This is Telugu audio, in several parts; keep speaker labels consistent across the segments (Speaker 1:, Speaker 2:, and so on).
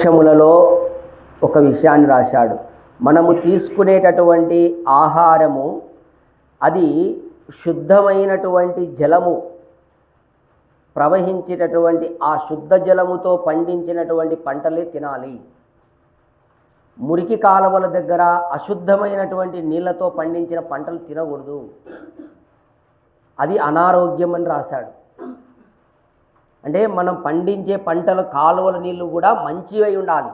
Speaker 1: పక్షములలో ఒక విషయాన్ని రాశాడు. మనము తీసుకునేటటువంటి ఆహారము అది శుద్ధమైనటువంటి జలము ప్రవహించేటటువంటి ఆ శుద్ధ జలముతో పండించినటువంటి పంటలే తినాలి. మురికి కాలువల దగ్గర అశుద్ధమైనటువంటి నీళ్ళతో పండించిన పంటలు తినకూడదు. అది అనారోగ్యం అని రాశాడు. అంటే మనం పండించే పంటల కాలువల నీళ్ళు కూడా మంచివై ఉండాలి.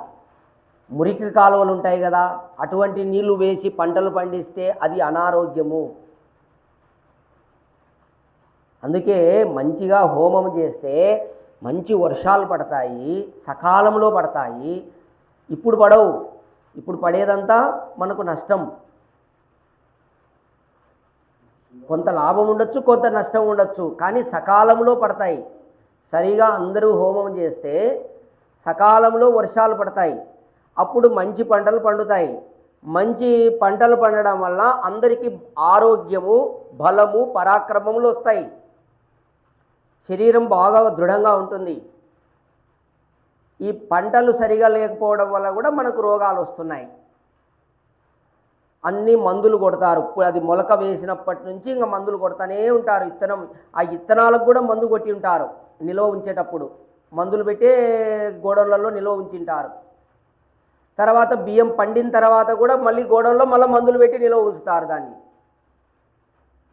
Speaker 1: మురికి కాలువలు ఉంటాయి కదా అటువంటి నీళ్ళు వేసి పంటలు పండిస్తే అది అనారోగ్యము. అందుకే మంచిగా హోమం చేస్తే మంచి వర్షాలు పడతాయి సకాలంలో పడతాయి. ఇప్పుడు పడవు ఇప్పుడు పడేదంతా మనకు నష్టం. కొంత లాభం ఉండొచ్చు కొంత నష్టం ఉండొచ్చు కానీ సకాలంలో పడతాయి. సరిగా అందరూ హోమం చేస్తే సకాలంలో వర్షాలు పడతాయి. అప్పుడు మంచి పంటలు పండుతాయి. మంచి పంటలు పండడం వల్ల అందరికీ ఆరోగ్యము బలము పరాక్రమములు వస్తాయి. శరీరం బాగా దృఢంగా ఉంటుంది. ఈ పంటలు సరిగా లేకపోవడం వల్ల కూడా మనకు రోగాలు వస్తున్నాయి. అన్ని మందులు కొడతారు. అది మొలక వేసినప్పటి నుంచి ఇంకా మందులు కొడతానే ఉంటారు. ఇత్తనం ఆ ఇత్తనాలకు కూడా మందు కొట్టి ఉంటారు. నిల్వ ఉంచేటప్పుడు మందులు పెట్టే గోడౌన్లలో నిల్వ ఉంచింటారు. తర్వాత బియ్యం పండిన తర్వాత కూడా మళ్ళీ గోడౌన్లో మళ్ళీ మందులు పెట్టి నిల్వ ఉంచుతారు దాన్ని.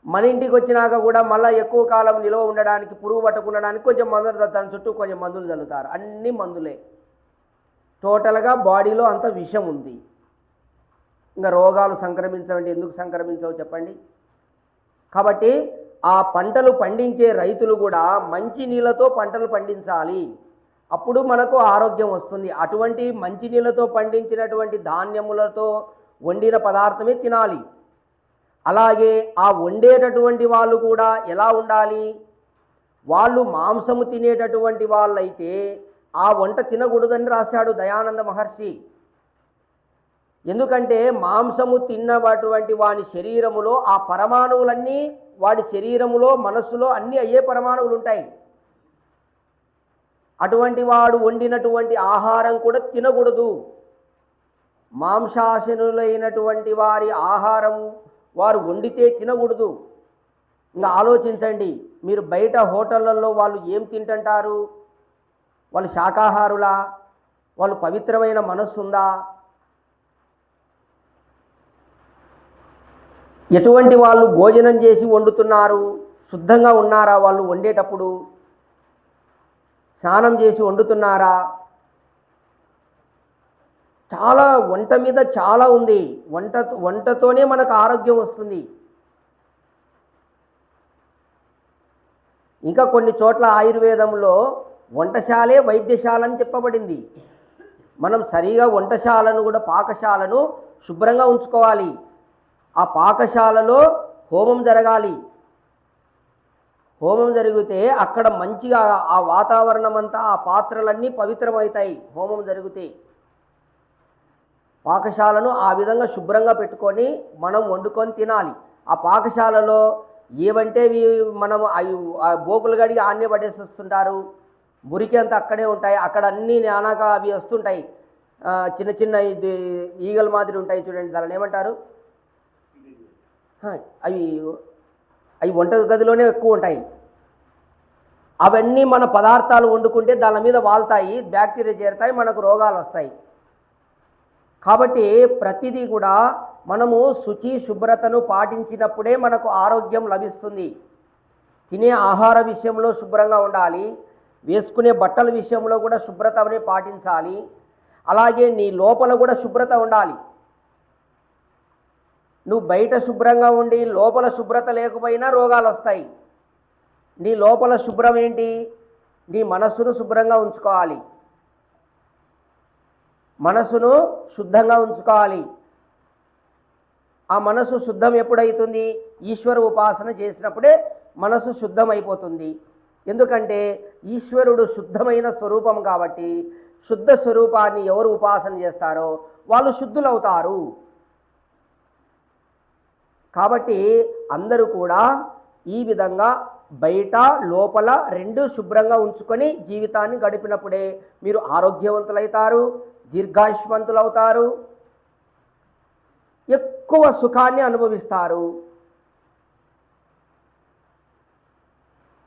Speaker 1: మన ఇంటికి వచ్చినాక కూడా మళ్ళీ ఎక్కువ కాలం నిల్వ ఉండడానికి పురుగు పట్టకుండడానికి కొంచెం మందులు దాని చుట్టూ కొంచెం మందులు చల్లుతారు అన్ని మందులే. టోటల్గా బాడీలో అంత విషం ఉంది. ఇంకా రోగాలు సంక్రమించవండి ఎందుకు సంక్రమించవు చెప్పండి? కాబట్టి ఆ పంటలు పండించే రైతులు కూడా మంచి నీళ్ళతో పంటలు పండించాలి. అప్పుడు మనకు ఆరోగ్యం వస్తుంది. అటువంటి మంచి నీళ్ళతో పండించినటువంటి ధాన్యములతో వండిన పదార్థమే తినాలి. అలాగే ఆ వండేటటువంటి వాళ్ళు కూడా ఎలా ఉండాలి? వాళ్ళు మాంసము తినేటటువంటి వాళ్ళైతే ఆ వంట తినకూడదని రాశాడు దయానంద మహర్షి. ఎందుకంటే మాంసము తిన్నటువంటి వాని శరీరములో ఆ పరమాణువులన్నీ వాడి శరీరములో మనస్సులో అన్నీ అయ్యే పరమాణువులు ఉంటాయి. అటువంటి వాడు వండినటువంటి ఆహారం కూడా తినకూడదు. మాంసాశనులైనటువంటి వారి ఆహారం వారు వండితే తినకూడదు. ఇంకా ఆలోచించండి మీరు బయట హోటళ్ళల్లో వాళ్ళు ఏం తింటుంటారు? వాళ్ళు శాకాహారులా? వాళ్ళు పవిత్రమైన మనస్సు ఉందా ఎటువంటి వాళ్ళు భోజనం చేసి వండుతున్నారు? శుద్ధంగా ఉన్నారా వాళ్ళు వండేటప్పుడు? స్నానం చేసి వండుతున్నారా? చాలా వంట మీద చాలా ఉంది. వంట వంటతోనే మనకు ఆరోగ్యం వస్తుంది. ఇంకా కొన్ని చోట్ల ఆయుర్వేదంలో వంటశాలే వైద్యశాల అని చెప్పబడింది. మనం సరిగా వంటశాలను కూడా పాకశాలను శుభ్రంగా ఉంచుకోవాలి. ఆ పాకశాలలో హోమం జరగాలి. హోమం జరిగితే అక్కడ మంచిగా ఆ వాతావరణం అంతా ఆ పాత్రలన్నీ పవిత్రమవుతాయి హోమం జరిగితే. పాకశాలను ఆ విధంగా శుభ్రంగా పెట్టుకొని మనం వండుకొని తినాలి. ఆ పాకశాలలో ఏవంటే మనం అవి ఆ బోకులు గడిగి ఆన్నే పడేసి వస్తుంటారు మురికి అంతా అక్కడే ఉంటాయి. అక్కడ అన్నీ నానాక అవి వస్తుంటాయి. చిన్న చిన్న ఇది ఈగల మాదిరి ఉంటాయి చూడండి. దానిని ఏమంటారు? అవి అవి వంట గదిలోనే ఎక్కువ ఉంటాయి. అవన్నీ మన పదార్థాలు వండుకుంటే దాని మీద వాళ్తాయి బ్యాక్టీరియా చేరుతాయి మనకు రోగాలు వస్తాయి. కాబట్టి ప్రతిదీ కూడా మనము శుచి శుభ్రతను పాటించినప్పుడే మనకు ఆరోగ్యం లభిస్తుంది. తినే ఆహార విషయంలో శుభ్రంగా ఉండాలి. వేసుకునే బట్టల విషయంలో కూడా శుభ్రతని పాటించాలి. అలాగే నీ లోపల కూడా శుభ్రత ఉండాలి. నువ్వు బయట శుభ్రంగా ఉండి లోపల శుభ్రత లేకపోయినా రోగాలు వస్తాయి. నీ లోపల శుభ్రం ఏంటి? నీ మనస్సును శుభ్రంగా ఉంచుకోవాలి. మనసును శుద్ధంగా ఉంచుకోవాలి. ఆ మనసు శుద్ధం ఎప్పుడవుతుంది ఈశ్వర ఉపాసన చేసినప్పుడే మనసు శుద్ధం అయిపోతుంది ఎందుకంటే ఈశ్వరుడు శుద్ధమైన స్వరూపం కాబట్టి శుద్ధ స్వరూపాన్ని ఎవరు ఉపాసన చేస్తారో వాళ్ళు శుద్ధులవుతారు. కాబట్టి అందరూ కూడా ఈ విధంగా బయట లోపల రెండు శుభ్రంగా ఉంచుకొని జీవితాన్ని గడిపినప్పుడే మీరు ఆరోగ్యవంతులవుతారు దీర్ఘాయుష్మంతులవుతారు ఎక్కువ సుఖాన్ని అనుభవిస్తారు.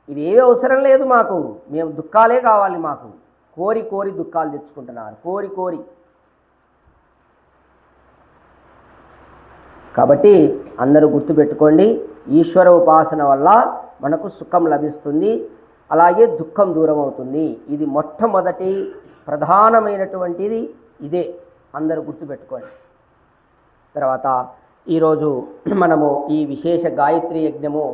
Speaker 1: ఇవేవి అవసరం లేదు మాకు. మేము దుఃఖాలే కావాలి మాకు. కోరి కోరి దుఃఖాలు తెచ్చుకుంటున్నారు. కోరి కోరి. కాబట్టి అందరూ గుర్తుపెట్టుకోండి ఈశ్వర ఉపాసన వల్ల మనకు సుఖం లభిస్తుంది అలాగే దుఃఖం దూరం అవుతుంది ఇది మొట్టమొదటి ప్రధానమైనటువంటిది ఇదే. అందరూ గుర్తుపెట్టుకోండి. తర్వాత ఈరోజు మనము ఈ విశేష గాయత్రి యజ్ఞము